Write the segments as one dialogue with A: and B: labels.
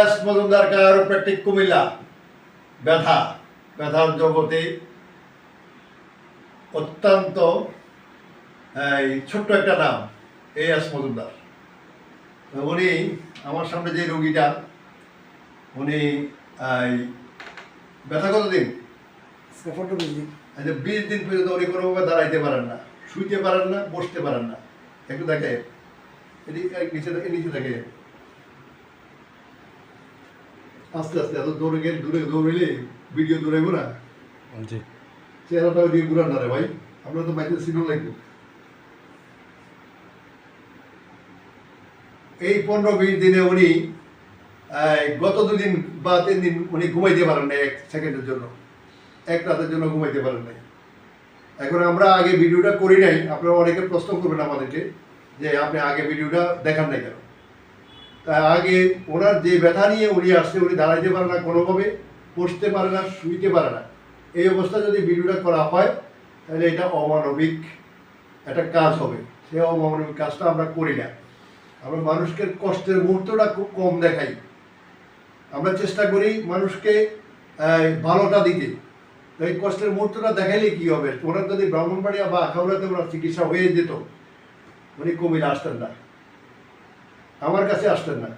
A: S Majumdar কায়োপ্র্যাকটিক Comilla. ব্যথা ব্যথার জগতে অত্যন্ত এই, ছোট্ট একটা নাম এ এস মজুমদার। উনি আমার সামনে যে রোগীটা উনি এই, ব্যথা কতদিন?
B: বুঝলি
A: বিশ দিন পর্যন্ত উনি কোনোভাবে দাঁড়াইতে পারেন না শুইতে পারেন না বসতে পারেন না। একটু দেখে নিচে দেখে নিচে দেখে আস্তে আস্তে এত দৌড়ে গেলে দূরে দৌড়িলে ভিডিও দৌড়াইব না।
C: জি।
A: চেহারাটা ওইদিকে ঘুরান না রে ভাই। আমরা তো বাইরে সিনো লাগবো। এই পনেরো বিশ দিনে উনি গত দুদিন বা তিন দিন উনি ঘুমাইতে পারেন না এক সেকেন্ডের জন্য। এক রাতের জন্য ঘুমাইতে পারেন নাই। এখন আমরা আগে ভিডিওটা করি নাই। আপনারা অনেকে প্রশ্ন করবেন আমাদেরকে যে আপনি আগে ভিডিওটা দেখান নাই কেন? আগে ওনার যে ব্যথা নিয়ে উনি আসছে, উনি দাঁড়াইতে পারে না কোনোভাবে, বসতে পারে না, শুইতে পারে না। এই অবস্থা যদি ভিডিওটা করা হয়, তাহলে এটা অমানবিক একটা কাজ হবে। সে অমানবিক কাজটা আমরা করি না। আমরা মানুষকে কষ্টের মুহূর্তটা খুব কম দেখাই। আমরা চেষ্টা করি মানুষকে ভালোটা দিতে। এই কষ্টের মুহূর্তটা দেখাইলে কি হবে? ওনার যদি ব্রাহ্মণবাড়িয়া বা আখাউড়াতে ওনার চিকিৎসা হয়ে যেত, উনি কুমিল্লা আসতেন না। আমার কাছে আসতেন না।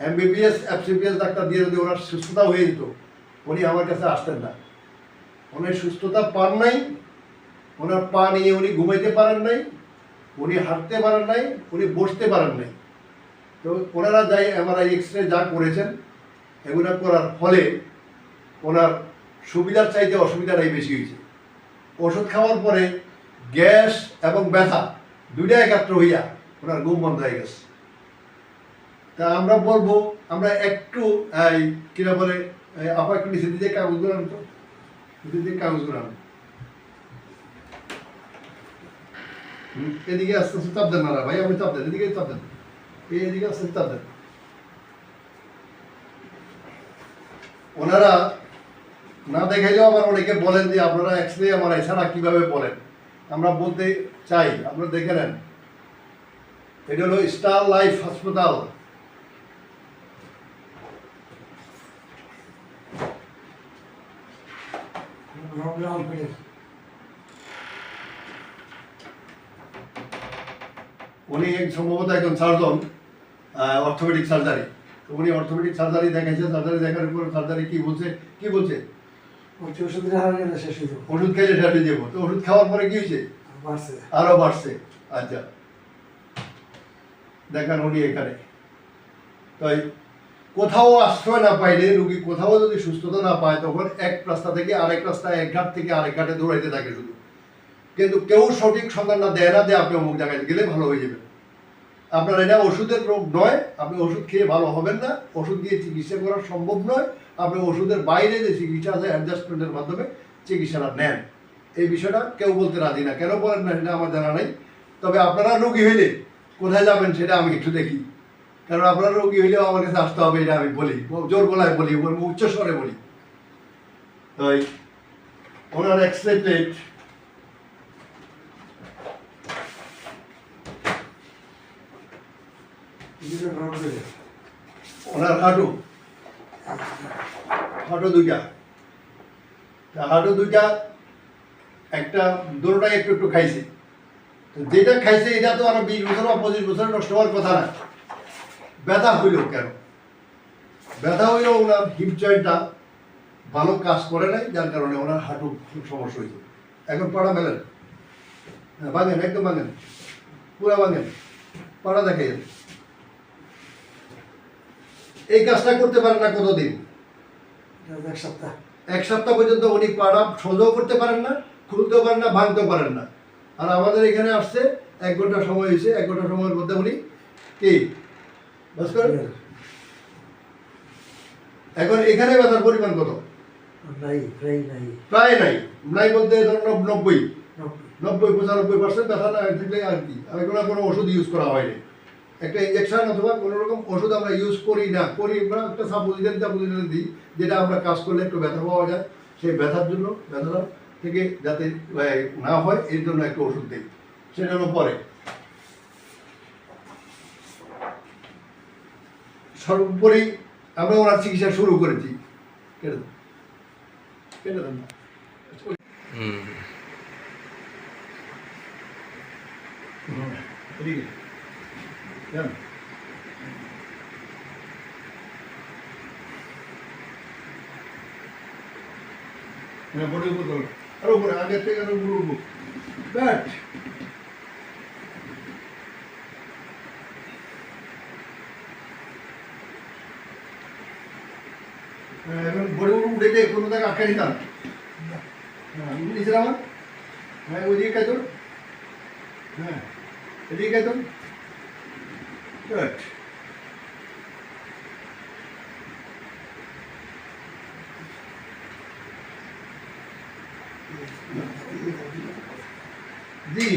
A: এমবিবিএস এফসিবিএস ডাক্তার দিয়ে যদি ওনার সুস্থতা হয়ে যেত, উনি আমার কাছে আসতেন না। উনি সুস্থতা পান নাই, ওনার পা নিয়ে উনি ঘুমাইতে পারেন নাই, উনি হাঁটতে পারেন নাই, উনি বসতে পারেন নাই। তো ওনারা যাই এমআরআই এক্স রে যা করেছেন, এগুলো করার ফলে ওনার সুবিধার চাইতে অসুবিধাটাই বেশি হয়েছে। ওষুধ খাওয়ার পরে গ্যাস এবং ব্যথা দুইটা একাত্র হইয়া ওনার ঘুম বন্ধ হয়ে গেছে। তা আমরা বলব আমরা একটু এই কিনা বলে আপা একটু নিচে দিকে কাগজগুলো আনতো নিচে দিকে কাগজগুলো আনো হুম, এদিকে আস্তে আস্তে চাপ দেন না ভাই আমি চাপ দেন এদিকে চাপ দেন। এদিকে আস্তে চাপ দেন। ওনারা না দেখাইলেও আবার অনেকে বলেন যে আপনারা এক্স রে আমার এছাড়া কীভাবে বলেন? আমরা বলতে চাই আপনারা দেখে নেন। এটা হলো স্টার লাইফ হাসপাতাল
B: রাউন্ড করে
A: উনি সম্ভবত একজন সার্জন অর্থোপেডিক সার্জারি। তো উনি অর্থোপেডিক সার্জারি দেখাইছে সার্জারি দেখার পর সার্জারি কি বলছে? কি বলছে?
B: ওষুধের হার গেলে শেষ হয়ে যাব।
A: ওষুধ তো ওষুধ খাওয়ার পরে কি হয়েছে?
B: বাড়ছে।
A: আরও বাড়ছে। আচ্ছা। দেখান উনি এখানে। তাই কোথাও আশ্রয় না পাইলে রুগী কোথাও যদি সুস্থতা না পায়, তখন এক রাস্তা থেকে আরেক রাস্তা, এক ঘাট থেকে আরেক ঘাটে দৌড়াইতে থাকে শুধু। কিন্তু কেউ সঠিক সন্ধান না দেয় না যে আপনি অমুক জায়গায় গেলে ভালো হয়ে যাবেন আপনার এটা ওষুধের রোগ নয়, আপনি ওষুধ খেয়ে ভালো হবেন না। ওষুধ দিয়ে চিকিৎসা করা সম্ভব নয়। আপনি ওষুধের বাইরে যে চিকিৎসা আছে অ্যাডজাস্টমেন্টের মাধ্যমে চিকিৎসাটা নেন। এই বিষয়টা কেউ বলতে রাজি না। কেন বলেন না সেটা আমার জানা নেই। তবে আপনারা রোগী হইলে কোথায় যাবেন সেটা আমি একটু দেখি। কারণ আপনারা রোগী হইলেও আমার কাছে আসতে হবে, এটা আমি বলি। জোর গলায় বলি উচ্চ স্বরে বলি। তাই, ওনার এক্স প্লেট
B: দুটো রাউন্ড করে
A: ওনার হাঁটু। হাঁটু দুইটা। হাঁটু দুইটা, একটা দুটোটাই একটু একটু খাইছে। যেটা খাইছে, এটা তো আরও বিশ বছর বা পঁচিশ বছর নষ্ট হওয়ার কথা না। ব্যথা হইল কেন? ব্যথা হইল ওনার হিপ জয়েন্টটা ভালো কাজ করে নাই যার কারণে ওনার হাঁটু খুব সমস্যা হয়েছে এখন পাড়া মেলেন? হ্যাঁ, ভাঙেন একদম ভাঙেন পুরা ভাঙেন পাড়া দেখাই এই কাজটা করতে পারেন না কতদিন?
B: এক সপ্তাহ।
A: এক সপ্তাহ পর্যন্ত উনি পাড়া সোজাও করতে পারেন না খুলতেও পারেন না ভাঙতেও পারেন না। আর আমাদের এখানে আসছে এক ঘণ্টা সময় হয়েছে এক ঘণ্টা সময়ের মধ্যে উনি কি এখন এখানে ব্যথার পরিমাণ কত?
B: নাই প্রায় নাই।
A: প্রায় নাই। নাই বলতে ধরুন নব্বই।
B: নব্বই।
A: নব্বই পঁচানব্বই পার্সেন্ট ব্যথা না থাকলে আর কি? আর এগুলো কোনো ওষুধ ইউজ করা হয়নি একটা ইঞ্জেকশন অথবা কোনো রকম ওষুধ আমরা ইউজ করি না। করি আমরা একটা সাপোজিটারি সাপোজিটারি দিই যেটা আমরা কাজ করলে একটু ব্যথা পাওয়া যায়। সেই ব্যথার জন্য ব্যথাটা থেকে যাতে না হয় এর জন্য একটা ওষুধ দিই। সেটা হলো পরে। সর্বোপরি আমরা ওনার চিকিৎসা শুরু করেছি কেটে কেটে দেন না হ্যাঁ, উপর। আরও উপরে, আগের থেকে আরও উপরে উঠবো। ব্যাট। হ্যাঁ, এখন বোর্ডের উপর উঠে দিয়ে কোনো জায়গায় আটকে নিতাম হ্যাঁ নিচে নামান হ্যাঁ ওইদিকে কাজ করো হ্যাঁ এদিকে কাজ করো গুড জি অফ করে দাও।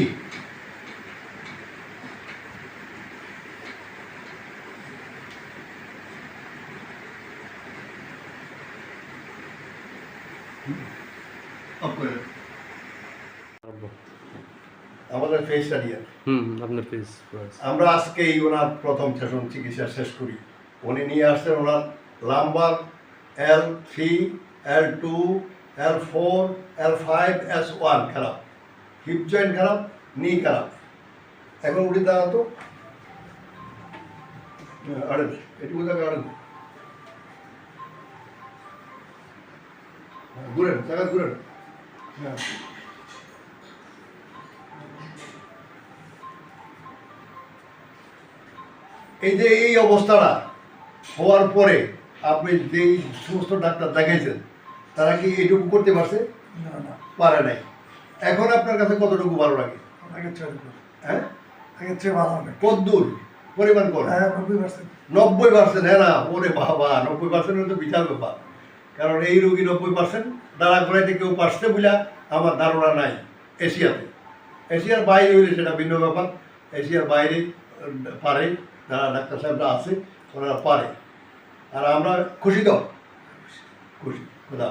A: আমাদের ফেস স্টাডি
C: হুম আপনার ফেস
A: আমরা আজকে এই ওনার প্রথম সেশন চিকিৎসা শেষ করি। উনি নিয়ে আসছেন ওনার lumbar L three L two L four L five S one খারাপ। হিপ জয়েন্ট খারাপ নি খারাপ। এখন উঠে দাঁড়ান তো হ্যাঁ, আড়েন এটুকু ঘুরেন জায়গা ঘুরেন। হ্যাঁ। এই যে এই অবস্থাটা হওয়ার পরে আপনি যেই সমস্ত ডাক্তার দেখাইছেন তারা কি এইটুকু করতে পারছে?
B: না না।
A: পারে নাই। এখন আপনার কাছে কতটুকু ভালো লাগে?
B: আগের চেয়ে
A: হ্যাঁ?
B: আগের চেয়ে ভালো হবে
A: কত পরিমাণ কর
B: হ্যাঁ নব্বই পার্সেন্ট
A: নব্বই পার্সেন্ট হ্যাঁ না? ওরে বাবা নব্বই পার্সেন্ট তো বিশাল ব্যাপার। কারণ এই রোগী নব্বই পার্সেন্ট দাঁড়া করাইতে কেউ পারছে বলে আমার ধারণা নাই এশিয়াতে। এশিয়ার বাইরে হইলে সেটা ভিন্ন ব্যাপার। এশিয়ার বাইরে পারে, যারা ডাক্তার সাহেবরা আছে, ওনারা পারে। আর আমরা খুশি তো? খুশি। খুদা।